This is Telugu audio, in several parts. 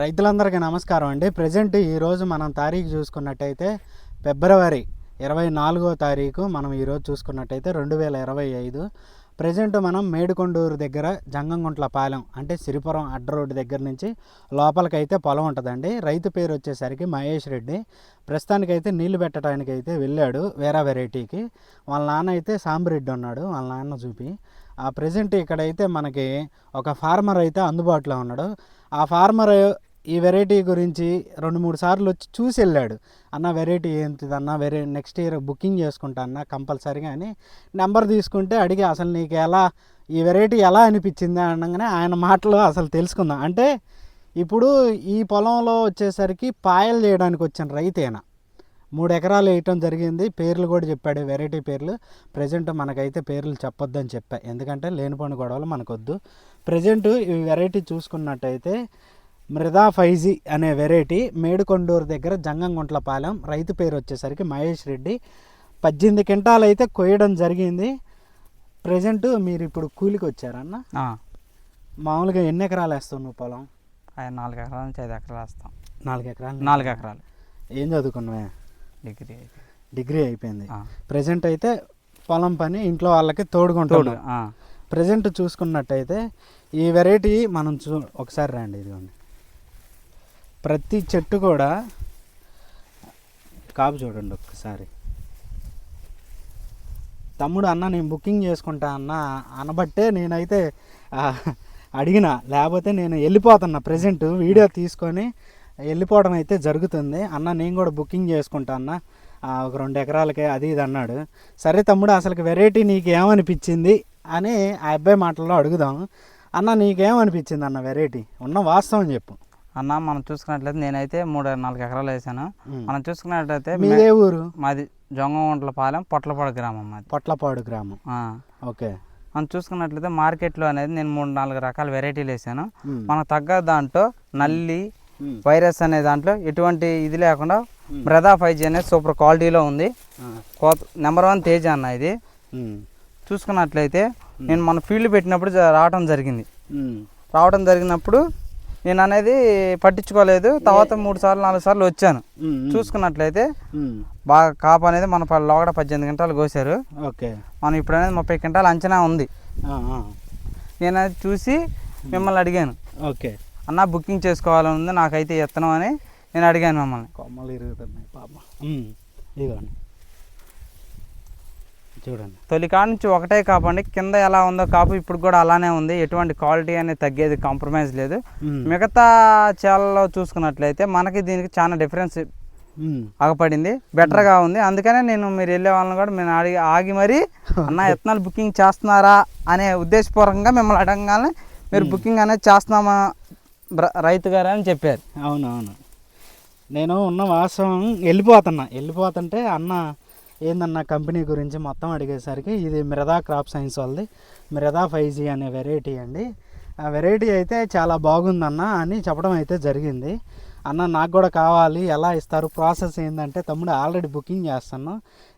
రైతులందరికీ నమస్కారం అండి. ప్రజెంట్ ఈరోజు మనం తారీఖు చూసుకున్నట్టయితే ఫిబ్రవరి ఇరవై నాలుగో తారీఖు మనం ఈరోజు చూసుకున్నట్టయితే రెండు వేల ఇరవై ఐదు. ప్రజెంట్ మనం మేడికొండూరు దగ్గర జంగంగుంట్ల పాలెం అంటే సిరిపురం అడ్డ రోడ్డు దగ్గర నుంచి లోపలికైతే పొలం ఉంటుందండి. రైతు పేరు వచ్చేసరికి మహేష్ రెడ్డి. ప్రస్తుతానికైతే నీళ్ళు పెట్టడానికి అయితే వెళ్ళాడు వేరే వెరైటీకి. వాళ్ళ నాన్న అయితే సాంబిరెడ్డి ఉన్నాడు వాళ్ళ నాన్న చూపి ఆ ప్రజెంట్ ఇక్కడైతే మనకి ఒక ఫార్మర్ అయితే అందుబాటులో ఉన్నాడు. ఆ ఫార్మర్ ఈ వెరైటీ గురించి రెండు మూడు సార్లు వచ్చి చూసి వెళ్ళాడు. అన్న వెరైటీ ఏంటిది అన్న? వెరై నెక్స్ట్ ఇయర్ బుకింగ్ చేసుకుంటా అన్న కంపల్సరీగా అని నెంబర్ తీసుకుంటే అడిగి అసలు నీకు ఎలా ఈ వెరైటీ ఎలా అనిపించింది? అనగానే ఆయన మాటలు అసలు తెలుసుకుందాం. అంటే ఇప్పుడు ఈ పొలంలో వచ్చేసరికి పాయలు చేయడానికి వచ్చిన రైతేనా? మూడు ఎకరాలు వేయటం జరిగింది. పేర్లు కూడా చెప్పాడు. వెరైటీ పేర్లు. ప్రజెంట్ మనకైతే పేర్లు చెప్పొద్దని చెప్పా. ఎందుకంటే లేనిపోని గొడవలు మనకొద్దు. ప్రజెంట్ ఈ వెరైటీ చూసుకున్నట్టయితే మృదా ఫైజీ అనే వెరైటీ మేడుకొండూరు దగ్గర జంగంగుంట్ల పాలెం రైతు పేరు వచ్చేసరికి మహేష్ రెడ్డి. పద్దెనిమిది క్వింటాలు అయితే కొయ్యడం జరిగింది. ప్రజెంట్ మీరు ఇప్పుడు కూలికి వచ్చారన్న? మామూలుగా ఎన్ని ఎకరాలు వేస్తావు నువ్వు పొలం? నాలుగు ఎకరాల నుంచి ఐదు ఎకరాలు వేస్తాం. నాలుగు ఎకరాలు నాలుగు ఎకరాలు. ఏం చదువుకున్నావే? డిగ్రీ డిగ్రీ అయిపోయింది. ప్రజెంట్ అయితే పొలం పని ఇంట్లో వాళ్ళకి తోడు తోడుకుంటాడు ప్రజెంట్ చూసుకున్నట్టయితే ఈ వెరైటీ మనం చూ ఒకసారి రండి ఇదిగోండి. ప్రతి చెట్టు కూడా కాపు చూడండి ఒక్కసారి. తమ్ముడు అన్న నేను బుకింగ్ చేసుకుంటా అన్న అనబట్టే నేనైతే అడిగిన. లేకపోతే నేను వెళ్ళిపోతున్నా ప్రజెంట్ వీడియో తీసుకొని వెళ్ళిపోవడం అయితే జరుగుతుంది. అన్న నేను కూడా బుకింగ్ చేసుకుంటా అన్న. ఒక రెండు ఎకరాలకే అది ఇది అన్నాడు. సరే తమ్ముడు అసలు వెరైటీ నీకు ఏమనిపించింది అని ఆ అబ్బాయి మాటల్లో అడుగుదాం. అన్న నీకేమనిపించింది అన్న వెరైటీ ఉన్న వాస్తవం చెప్పు. అన్న మనం చూసుకున్నట్లయితే నేనైతే మూడు నాలుగు ఎకరాలు వేసాను. మనం చూసుకున్నట్లయితే మీదే ఊరు మాది జొంగగుంట్ల పాలెం పొట్లపాడు గ్రామం మాది పొట్లపాడు గ్రామం ఓకే మనం చూసుకున్నట్లయితే మార్కెట్లో అనేది నేను మూడు నాలుగు రకాల వెరైటీలు వేసాను. మనకు తగ్గ దాంట్లో నల్లి. వైరస్ అనే దాంట్లో ఎటువంటి ఇది లేకుండా. బ్రదా ఫైవ్ జీ అనేది సూపర్ క్వాలిటీలో ఉంది. కోత నెంబర్ వన్ తేజ అన్న ఇది. చూసుకున్నట్లయితే నేను మన ఫీల్డ్ పెట్టినప్పుడు రావటం జరిగింది. రావడం జరిగినప్పుడు నేను అనేది పట్టించుకోలేదు. తర్వాత మూడు సార్లు నాలుగు సార్లు వచ్చాను. చూసుకున్నట్లయితే. బాగా కాపు అనేది మన లోగడ పద్దెనిమిది గంటలు కోసారు ఓకే. మనం ఇప్పుడు అనేది ముప్పై గంటలు అంచనా ఉంది. నేను అది చూసి మిమ్మల్ని అడిగాను. ఓకే. అన్న బుకింగ్ చేసుకోవాలని ఉంది నాకైతే ఎత్తనం అని నేను అడిగాను మిమ్మల్ని. కొమ్మలు ఇరుగుతున్నాయి పాప. ఇదిగోండి. చూడండి. తొలి కాడ నుంచి ఒకటే కాపు అండి కింద ఎలా ఉందో కాపు ఇప్పుడు కూడా అలానే ఉంది. ఎటువంటి క్వాలిటీ అనేది తగ్గేది కాంప్రమైజ్ లేదు. మిగతా చేలలో చూసుకున్నట్లయితే మనకి దీనికి చాలా డిఫరెన్స్. ఆగపడింది. బెటర్గా ఉంది. అందుకనే నేను మీరు వెళ్ళే వాళ్ళని కూడా నేను అడిగి ఆగి మరి అన్న ఎత్తనాలు బుకింగ్ చేస్తున్నారా అనే ఉద్దేశపూర్వకంగా మిమ్మల్ని అడగగానే మీరు బుకింగ్ అనేది చేస్తున్నామా రైతు గారు అని చెప్పారు. అవునవును. నేను ఉన్న వాస్తవం వెళ్ళిపోతున్నా. వెళ్ళిపోతుంటే అన్న ఏందన్న కంపెనీ గురించి మొత్తం అడిగేసరికి ఇది మిరదా క్రాప్ సైన్స్ వాళ్ళది. మిరదా ఫైవ్ జీ అనే వెరైటీ అండి. ఆ వెరైటీ అయితే చాలా బాగుందన్న అని చెప్పడం అయితే జరిగింది. అన్న నాకు కూడా కావాలి ఎలా ఇస్తారు ప్రాసెస్ ఏంటంటే తమ్ముడు ఆల్రెడీ బుకింగ్ చేస్తాను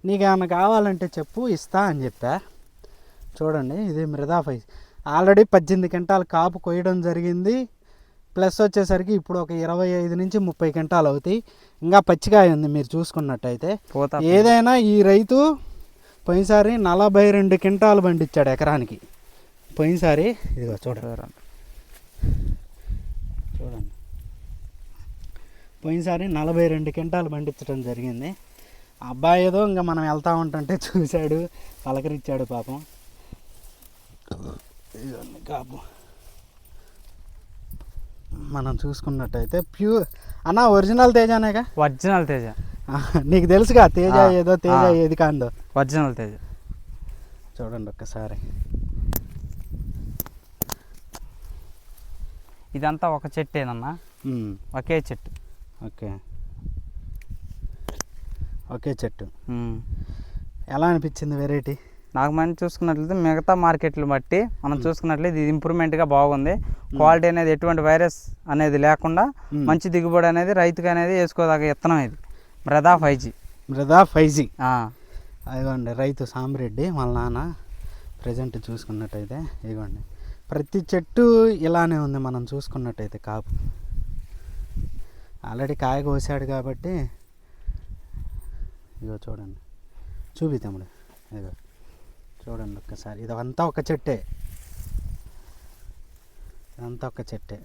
నీకు ఏమైనా కావాలంటే చెప్పు ఇస్తా అని చెప్పా. చూడండి ఇది మృదా ఫైవ్ ఆల్రెడీ పద్దెనిమిది క్వింటాలు కాపు కొయ్యడం జరిగింది. ప్లస్ వచ్చేసరికి ఇప్పుడు ఒక ఇరవై ఐదు నుంచి ముప్పై క్వింటాలు అవుతాయి. ఇంకా పచ్చికాయ ఉంది మీరు చూసుకున్నట్టయితే. పోతా ఏదైనా ఈ రైతు పోయినసారి నలభై రెండు క్వింటాలు పండించాడు ఎకరానికి. పోయినసారి ఇదిగో చూడండి. చూడండి. పోయినసారి నలభై రెండు క్వింటాలు పండించడం జరిగింది. అబ్బాయి ఏదో ఇంకా మనం వెళ్తా ఉంటుంటే చూశాడు పలకరించాడు పాపం. కాపు. మనం చూసుకున్నట్టయితే ప్యూర్. అన్న ఒరిజినల్ తేజానేగా ఒరిజినల్ తేజ. నీకు తెలుసుగా తేజ ఏదో తేజ. ఏది కాందో? ఒరిజినల్ తేజ. చూడండి ఒక్కసారి. ఇదంతా ఒక చెట్టేనన్నా? ఒకే చెట్టు. ఓకే. ఓకే చెట్టు. ఎలా అనిపించింది వెరైటీ? నాకు మంచి చూసుకున్నట్లయితే మిగతా మార్కెట్లు బట్టి మనం చూసుకున్నట్లయితే ఇది ఇంప్రూవ్మెంట్గా బాగుంది. క్వాలిటీ అనేది ఎటువంటి వైరస్ అనేది లేకుండా. మంచి దిగుబడి అనేది రైతుకి అనేది వేసుకోదాక విత్తనం ఇది. బ్రదా ఫైవ్ జీ మృదా ఫైజీ ఇదిగోండి రైతు సాంబరెడ్డి వాళ్ళ నాన్న ప్రజెంట్ చూసుకున్నట్టయితే ఇదిగోండి. ప్రతి చెట్టు ఇలానే ఉంది మనం చూసుకున్నట్టయితే కాపు. ఆల్రెడీ కాయ కోసాడు కాబట్టి ఇగో చూడండి. చూపి తమ్ముడు ఇగో చూడండి ఒక్కసారి. ఇదంతా ఒక చెట్టే. ఇదంతా ఒక చెట్టే.